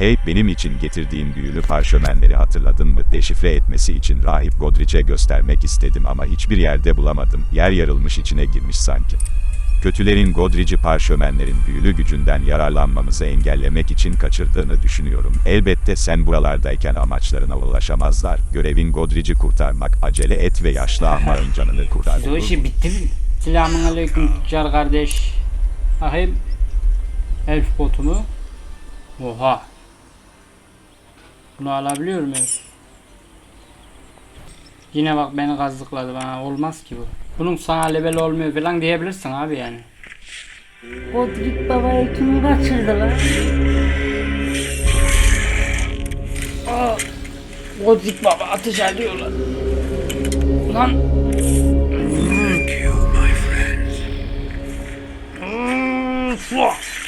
Hey, benim için getirdiğin büyülü parşömenleri hatırladın mı? Deşifre etmesi için rahip Godric'e göstermek istedim ama hiçbir yerde bulamadım. Yer yarılmış içine girmiş sanki. Kötülerin Godric'i parşömenlerin büyülü gücünden yararlanmamızı engellemek için kaçırdığını düşünüyorum. Elbette sen buralardayken amaçlarına ulaşamazlar. Görevin Godric'i kurtarmak. Acele et ve yaşlı ahmarın canını kurtar. Siz işi bitti mi? Selamun aleyküm car kardeş. Bakayım. Elf botumu. Oha. Bunu alabiliyor muyuz? Yine bak beni kazıkladı bana olmaz ki bu. Bunun sana level olmuyor falan diyebilirsin abi yani. Godrik babayı kim kaçırdı lan? Aa, Godzik baba ateş ediyorlar. Lan. Hmm, fuh.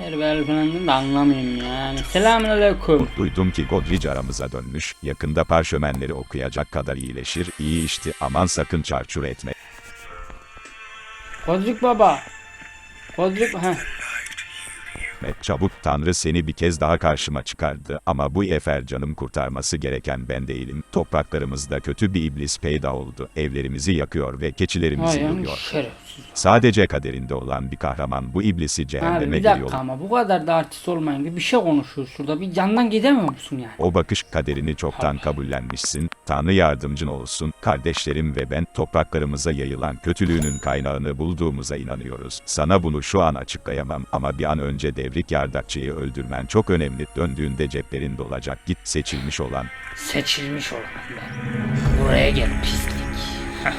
Hayır ben falan da anlamıyorum yani. Selamun aleyküm. Duydum ki Godric aramıza dönmüş. Yakında parşömenleri okuyacak kadar iyileşir. İyi işti. Aman sakın çarçur etme. Godzik baba. Godzik heh. Çabuk Tanrı seni bir kez daha karşıma çıkardı. Ama bu efer canım kurtarması gereken ben değilim. Topraklarımızda kötü bir iblis peyda oldu. Evlerimizi yakıyor ve keçilerimizi yürüyor. şerefsiz. Sadece kaderinde olan bir kahraman bu iblisi Abi cehenneme bir geliyor. dakika ama bu kadar da artist olmayın bir şey konuşuyoruz şurada. Bir yandan gidemiyor musun yani? O bakış kaderini çoktan kabullenmişsin. Tanrı yardımcın olsun. Kardeşlerim ve ben topraklarımıza yayılan kötülüğünün kaynağını bulduğumuza inanıyoruz. Sana bunu şu an açıklayamam ama bir an önce devrik yardakçıyı öldürmen çok önemli. Döndüğünde ceplerinde olacak. Git seçilmiş olan. Seçilmiş olan ben. Buraya gel pislik.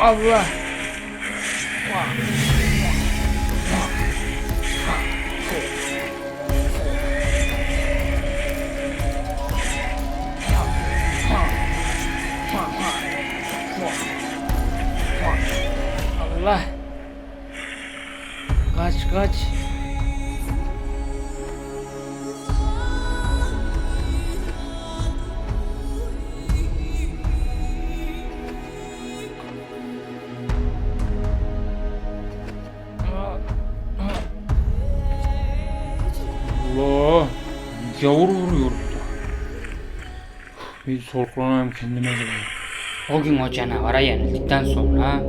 Allah. Gavur vuruyor burada. Bir soluklanayım kendime geleyim. O gün o canavara yenildikten sonra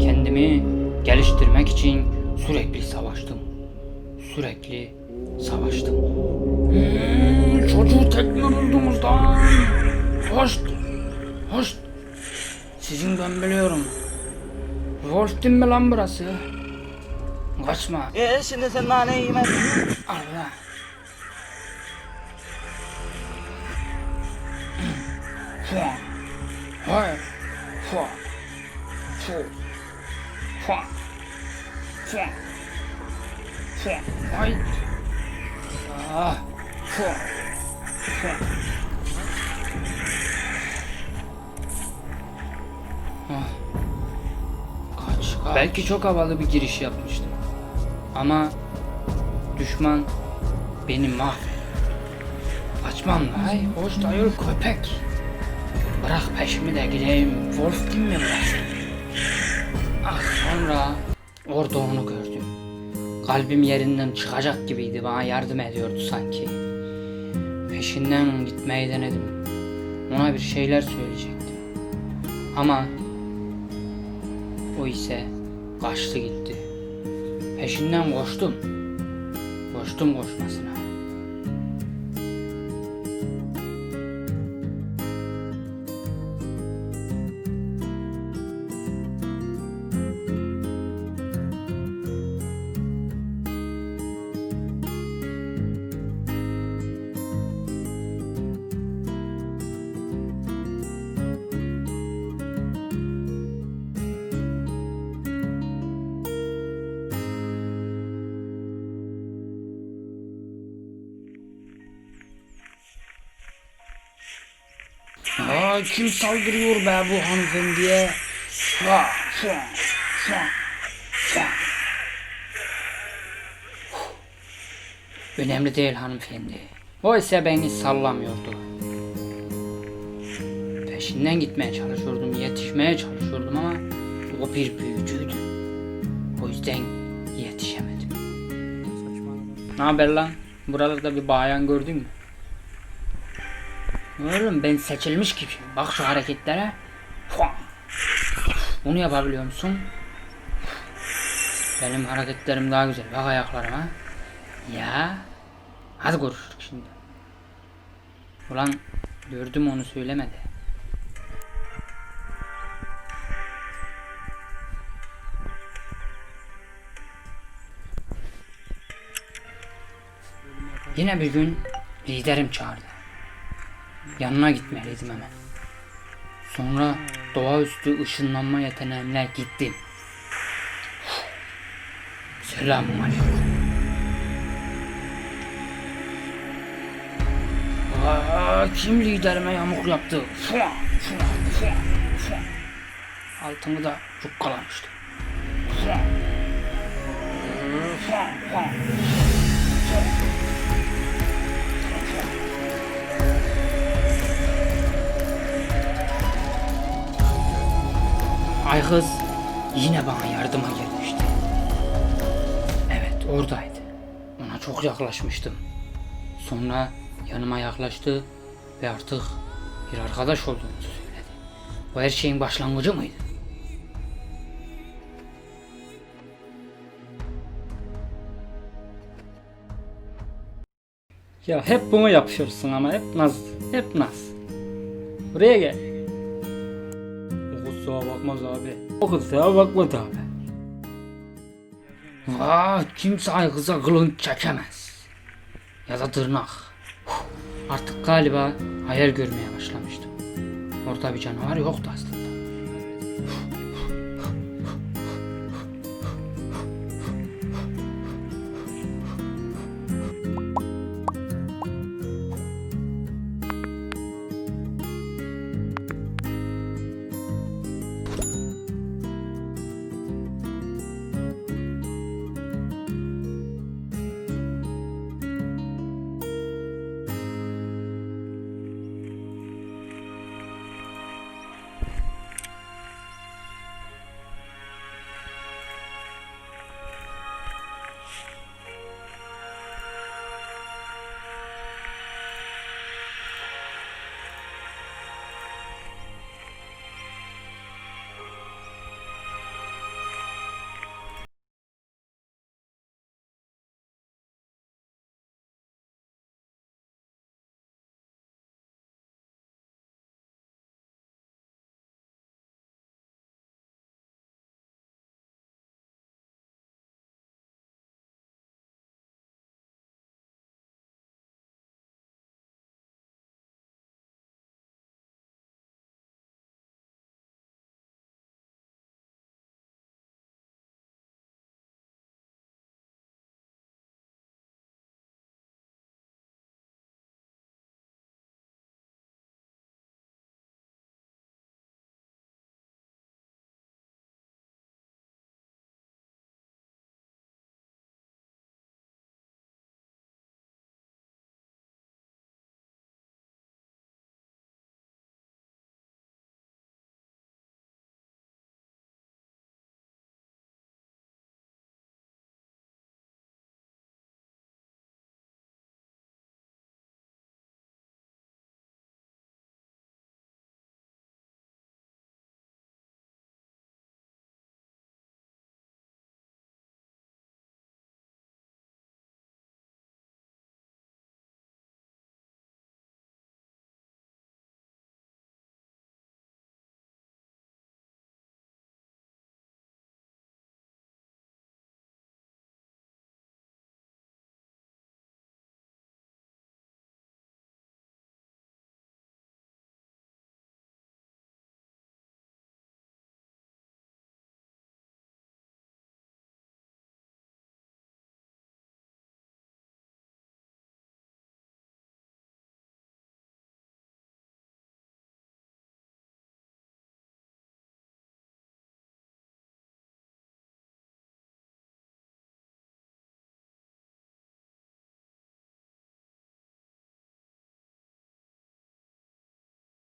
kendimi geliştirmek için sürekli savaştım. Sürekli savaştım. Hmm, çocuğu tekme buldunuz lan. Hoş. Hoş. Sizin ben biliyorum. Wolf değil mi lan burası? Kaçma. E şimdi sen naneyi yemedin. Allah. Kaç, kaç. Belki çok havalı bir giriş yapmıştım. Ama düşman beni mahvetti. Kaçmam hay, hoş dayıl köpek. Bırak peşimi de gideyim, Wolf değil mi burası? Ah sonra orada onu gördüm. Kalbim yerinden çıkacak gibiydi, bana yardım ediyordu sanki. Peşinden gitmeyi denedim. Ona bir şeyler söyleyecektim. Ama o ise kaçtı gitti. Peşinden koştum. Koştum koşmasına. Aa, kim saldırıyor be bu hanımefendiye? Şua, şua, şua, şua. Önemli değil hanımefendi. O ise beni sallamıyordu. peşinden gitmeye çalışıyordum, yetişmeye çalışıyordum ama o bir büyücüydü. O yüzden yetişemedim. Ne haber lan? Buralarda bir bayan gördün mü? Oğlum ben seçilmiş gibiyim. Bak şu hareketlere. Bunu yapabiliyor musun? Benim hareketlerim daha güzel. Bak ayaklarıma. Ya. Hadi konuştuk şimdi. Ulan gördüm onu söylemedi. Yine bir gün liderim çağırdı. Yanına gitmeliydim hemen. Sonra doğaüstü ışınlanma yeteneğimle gittim. Selamun aleyküm. Aa, kim liderime yamuk yaptı? Fua, fua, fua, fua. Altımı da cukkalamıştı. Fua. Fua, fua. Ay kız yine bana yardıma girmişti. Evet oradaydı. Ona çok yaklaşmıştım. Sonra yanıma yaklaştı ve artık bir arkadaş olduğumuzu söyledi. Bu her şeyin başlangıcı mıydı? Ya hep bunu yapıyorsun ama hep naz, hep naz. Buraya gel. Bakmaz abi. Kusura bakmaz abi. Aa, kimse ay kıza kılınç çekemez. Ya da tırnak. Artık galiba hayal görmeye başlamıştım. Orada bir canavar yoktu aslında.